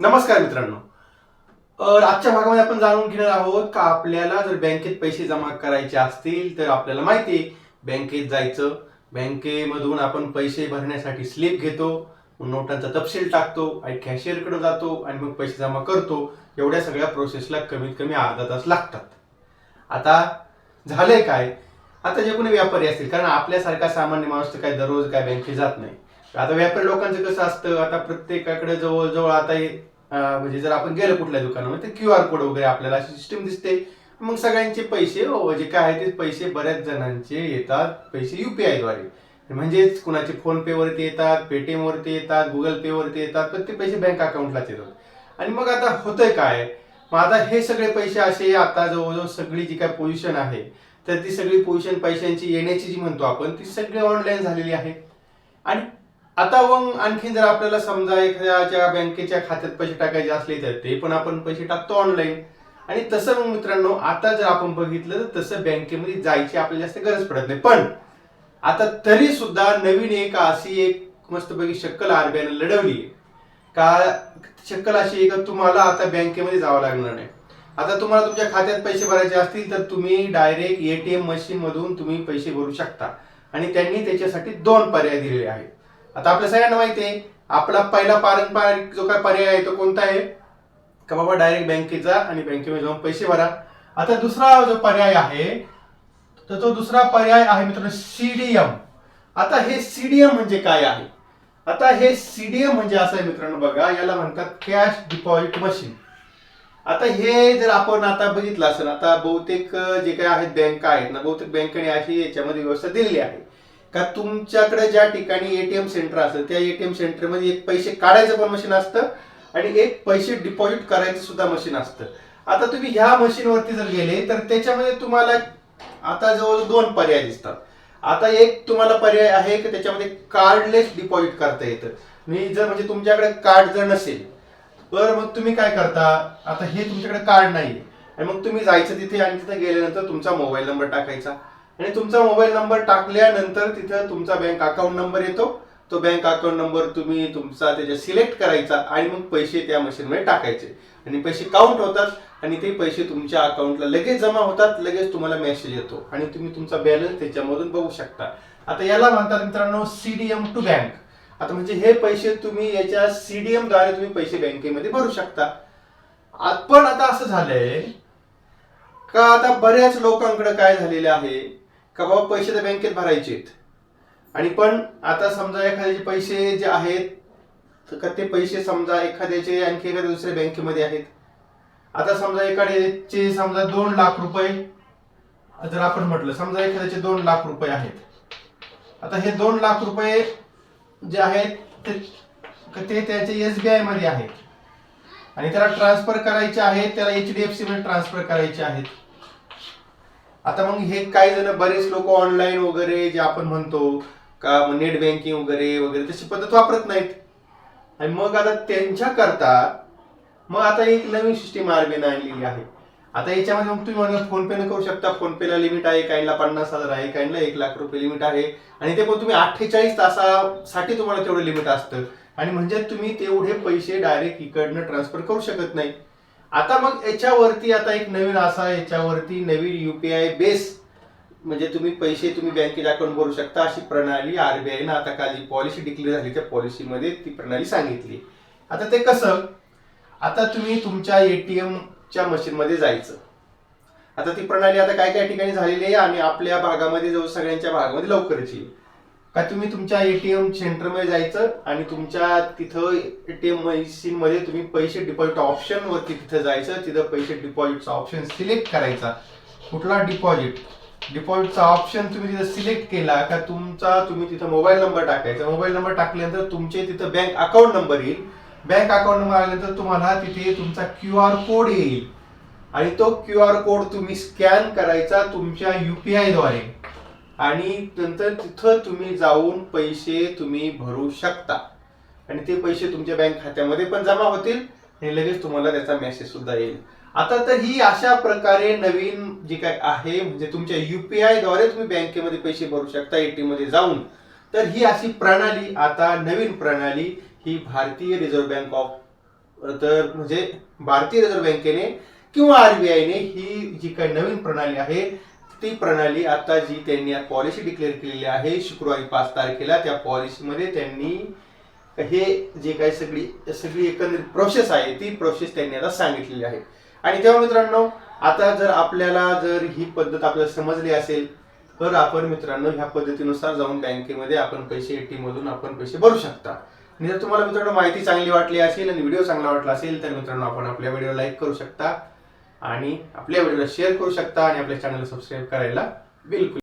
नमस्कार मित्रांनो. आजच्या भागामध्ये आपण जाणून घेणार आहोत का आपल्याला जर बँकेत पैसे जमा करायचे असतील तर आपल्याला माहिती आहे बँकेत जायचं. बँकेमधून आपण पैसे भरण्यासाठी स्लिप घेतो नोटांचा तपशील टाकतो आणि कॅशियरकडे जातो आणि मग पैसे जमा करतो. एवढ्या सगळ्या प्रोसेसला कमीत कमी अर्धा तास लागतात. आता झालंय काय? आता जे कोणी व्यापारी असतील कारण आपल्यासारखा सामान्य माणूस तर काय दररोज काय बँकेत जात नाही. आता व्यापारी लोकांचं कसं असतं? आता प्रत्येकाकडे जवळजवळ आता म्हणजे जर आपण गेलो कुठल्या दुकानामध्ये तर क्यू आर कोड वगैरे आपल्याला अशी सिस्टीम दिसते. मग सगळ्यांचे पैसे जे काय आहे ते पैसे बऱ्याच जणांचे येतात पैसे युपीआयद्वारे. म्हणजेच कुणाचे फोन पे वरती येतात पेटीएम वरती येतात गुगल पे वरती येतात तर ते पैसे बँक अकाउंटलाच येतात. आणि मग आता होतंय काय? मग आता हे सगळे पैसे असे आता जवळजवळ सगळी जी काय पोझिशन आहे तर ती सगळी पोझिशन पैशांची येण्याची जी म्हणतो आपण ती सगळी ऑनलाईन झालेली आहे. आणि आता मग आणखी जर आपल्याला समजा एखाद्याच्या बँकेच्या खात्यात पैसे टाकायचे असले तर ते पण आपण पैसे टाकतो ऑनलाईन आणि तसं मग मित्रांनो आता जर आपण बघितलं तर तसं बँकेमध्ये जायची आपल्याला जास्त गरज पडत नाही. पण आता तरी सुद्धा नवीन एक अशी एक मस्तपैकी शक्कल आरबीआयने लढवली का शक्कल अशी आहे का तुम्हाला आता बँकेमध्ये जावं लागणार नाही. आता तुम्हाला तुमच्या खात्यात पैसे भरायचे असतील तर तुम्ही डायरेक्ट एटीएम मशीन मधून तुम्ही पैसे भरू शकता. आणि त्यांनी त्याच्यासाठी दोन पर्याय दिलेले आहेत. आता आपल्या सगळ्यांना माहिती आहे आपला पहिला पारंपरिक जो काय पर्याय आहे तो कोणता आहे? का बाबा डायरेक्ट बँकेत जा आणि बँकेमध्ये जाऊन पैसे भरा. आता दुसरा जो पर्याय आहे तर तो दुसरा पर्याय आहे मित्रांनो सीडीएम आता हे सीडीएम म्हणजे काय आहे? आता हे सीडीएम म्हणजे असं आहे मित्रांनो बघा याला म्हणतात कॅश डिपॉझिट मशीन आता हे जर आपण आता बघितलं असेल आता बहुतेक जे काही आहेत बँका आहेत ना बहुतेक बँकेने अशी याच्यामध्ये व्यवस्था दिलेली आहे. का तुमच्याकडे ज्या ठिकाणी एटीएम सेंटर असतं त्या एटीएम सेंटरमध्ये एक पैसे काढायचं पण मशीन असतं आणि एक पैसे डिपॉझिट करायचं सुद्धा मशीन असतं. आता तुम्ही ह्या मशीनवरती जर गेले तर त्याच्यामध्ये तुम्हाला आता जवळ दोन पर्याय दिसतात. आता एक तुम्हाला पर्याय आहे की त्याच्यामध्ये कार्डलेस डिपॉझिट करता येतं. मी जर म्हणजे तुमच्याकडे कार्ड जर नसेल बरं मग तुम्ही काय करता? आता हे तुमच्याकडे कार्ड नाही आणि मग तुम्ही जायचं तिथे आणि तिथे गेल्यानंतर तुमचा मोबाईल नंबर टाकायचा. आणि तुमचा मोबाईल नंबर टाकल्यानंतर तिथं तुमचा बँक अकाउंट नंबर येतो. तो बँक अकाउंट नंबर तुम्ही तुमचा त्याच्या सिलेक्ट करायचा आणि मग पैसे त्या मशीनमध्ये टाकायचे. आणि पैसे काउंट होतात आणि ते पैसे तुमच्या अकाउंटला लगेच जमा होतात लगेच तुम्हाला मेसेज येतो. आणि तुम्ही तुमचा बॅलन्स त्याच्यामधून बघू शकता. आता याला म्हणतात मित्रांनो सीडीएम टू बँक आता म्हणजे हे पैसे तुम्ही याच्या सीडीएमद्वारे तुम्ही पैसे बँकेमध्ये भरू शकता. पण आता असं झालंय का आता बऱ्याच लोकांकडे काय झालेले आहे? का बाबा पैसे तर बँकेत भरायचे आहेत. आणि पण आता समजा एखाद्याचे पैसे जे आहेत तर का ते पैसे समजा एखाद्याचे आणखी एखाद्या दुसऱ्या बँकेमध्ये आहेत. आता समजा एखाद्याचे समजा दोन लाख रुपये जर आपण म्हटलं समजा एखाद्याचे दोन लाख रुपये आहेत. आता हे दोन लाख रुपये जे आहेत ते का ते त्याचे एस बी आयमध्ये आहेत. आणि त्याला ट्रान्सफर करायचे आहेत त्याला एच डी एफ सी मध्ये ट्रान्सफर करायचे आहेत. आता मग हे काही जण बरेच लोक ऑनलाईन वगैरे जे आपण म्हणतो का नेट बँकिंग वगैरे वगैरे तशी पद्धत वापरत नाहीत. आणि मग आता त्यांच्या करता मग आता एक नवीन सिस्टीम आरबीआयने आणलेली आहे. आता याच्यामध्ये मग तुम्ही म्हणा फोन पे न करू शकता. फोन पेला लिमिट आहे काहींना पन्नास हजार आहे काहींना एक लाख रुपये लिमिट आहे. आणि ते पण तुम्ही अठ्ठेचाळीस तासासाठी तुम्हाला तेवढं लिमिट असतं. आणि म्हणजे तुम्ही तेवढे पैसे डायरेक्ट इकडनं ट्रान्सफर करू शकत नाही. आता मग याच्यावरती आता एक नवीन असा याच्यावरती नवीन युपीआय बेस म्हणजे तुम्ही पैसे तुम्ही बँकेत अकाउंट भरू शकता अशी प्रणाली आरबीआयनं आता काल जी पॉलिसी डिक्लेअर झाली त्या पॉलिसीमध्ये ती प्रणाली सांगितली. आता ते कसं? आता तुम्ही तुमच्या एटीएमच्या मशीनमध्ये मशीन मध्ये जायचं. आता ती प्रणाली आता काय काय ठिकाणी झालेली आहे? आणि आपल्या भागामध्ये जवळ सगळ्यांच्या भागामध्ये लवकरच येईल. का तुम्ही तुमच्या एटीएम सेंटरमध्ये जायचं आणि तुमच्या तिथं एटीएम मशीन मध्ये तुम्ही पैसे डिपॉझिट ऑप्शन वरती तिथं जायचं तिथं पैसे डिपॉझिटचा ऑप्शन सिलेक्ट करायचा. कुठला डिपॉझिट डिपॉझिटचा ऑप्शन तुम्ही तिथं सिलेक्ट केला का तुमचा तुम्ही तिथं मोबाईल नंबर टाकायचा. मोबाईल नंबर टाकल्यानंतर तुमचे तिथं बँक अकाउंट नंबर येईल. बँक अकाउंट नंबर आल्यानंतर तुम्हाला तिथे तुमचा क्यू आर कोड येईल. आणि तो क्यू आर कोड तुम्ही स्कॅन करायचा तुमच्या युपीआयद्वारे. आणि नंतर तिथं तुम्ही जाऊन पैसे तुम्ही भरू शकता. आणि ते पैसे तुमच्या बँक खात्यामध्ये पण जमा होतील आणि लगेच तुम्हाला त्याचा मेसेज सुद्धा येईल. आता तर ही अशा प्रकारे नवीन जी काय आहे म्हणजे तुमच्या युपीआयद्वारे तुम्ही बँकेमध्ये पैसे भरू शकता एटीएममध्ये जाऊन. तर ही अशी प्रणाली आता नवीन प्रणाली ही भारतीय रिझर्व्ह बँक ऑफ तर म्हणजे भारतीय रिझर्व्ह बँकेने किंवा आरबीआयने ही जी काही नवीन प्रणाली आहे ती प्रणाली आता जी त्यांनी पॉलिसी डिक्लेअर केलेली आहे शुक्रवारी पाच तारखेला त्या पॉलिसीमध्ये त्यांनी हे जे काही सगळी सगळी एकंदरीत प्रोसेस आहे ती प्रोसेस त्यांनी आता सांगितलेली आहे. आणि तेव्हा मित्रांनो आता जर आपल्याला जर ही पद्धत आपल्याला समजली असेल तर आपण मित्रांनो ह्या पद्धतीनुसार जाऊन बँकेमध्ये आपण पैसे एटीएम मधून आपण पैसे भरू शकता. आणि जर तुम्हाला मित्रांनो माहिती चांगली वाटली असेल आणि व्हिडिओ चांगला वाटला असेल तर मित्रांनो आपण आपल्या व्हिडिओ लाईक करू शकता. आणि आपल्या व्हिडिओला शेअर करू शकता आणि आपल्या चॅनलला सबस्क्राईब करायला बिलकुल